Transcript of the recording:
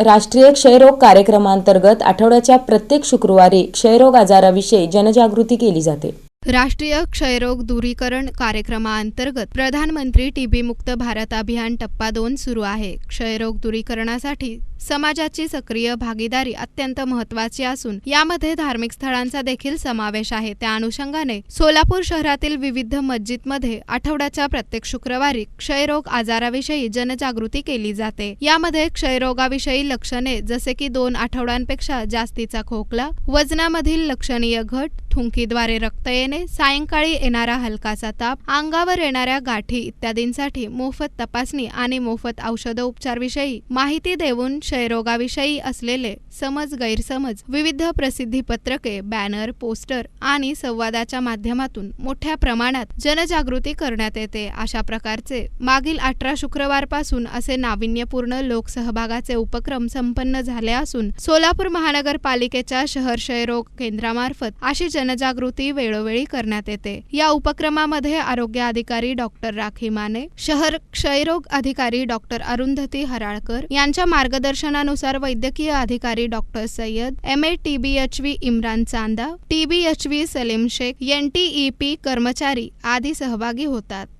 राष्ट्रीय क्षयरोग कार्यक्रमांतर्गत आठवड्याच्या प्रत्येक शुक्रवारी क्षयरोग आजाराविषयी जनजागृती केली जाते. राष्ट्रीय क्षयरोग दूरीकरण कार्यक्रमाअंतर्गत प्रधानमंत्री टीबी मुक्त भारत अभियान टप्पा दोन सुरू आहे. क्षयरोग दूरीकरणासाठी समाजाची सक्रिय भागीदारी अत्यंत महत्वाची असून यामध्ये धार्मिक स्थळांचा देखील समावेश आहे. त्या अनुषंगाने सोलापूर शहरातील विविध मस्जिदमध्ये आठवड्याच्या प्रत्येक शुक्रवारी क्षयरोग आजाराविषयी जनजागृती केली जाते. यामध्ये क्षयरोगाविषयी लक्षणे जसे की दोन आठवड्यांपेक्षा जास्तीचा खोकला वजनामधील लक्षणीय घट थुंकीद्वारे रक्त येणे सायंकाळी येणारा हलकासा ताप अंगावर येणाऱ्या गाठी इत्यादींसाठी मोफत तपासणी आणि मोफत औषध उपचारविषयी माहिती देऊन क्षयरोगाविषयी असलेले समज गैरसमज विविध प्रसिद्धी पत्रके बॅनर पोस्टर आणि संवादाच्या माध्यमातून मोठ्या प्रमाणात जनजागृती करण्यात येते अशा प्रकारचे मागील अठरा शुक्रवारपासून असे नाविन्यपूर्ण लोकसहभागाचे उपक्रम संपन्न झाले असून सोलापूर महानगरपालिकेच्या शहर क्षयरोग केंद्रामार्फत अशी जनजागृती वेळोवेळी करण्यात येते. या उपक्रमामध्ये आरोग्य अधिकारी डॉक्टर राखी माने शहर क्षयरोग अधिकारी डॉक्टर अरुंधती हराळकर यांच्या मार्गदर्शनानुसार वैद्यकीय अधिकारी doctor Sayyad M A T B H V Imran Chanda T B H V Salim Shaikh N T E P कर्मचारी आदी सहभागी होतात.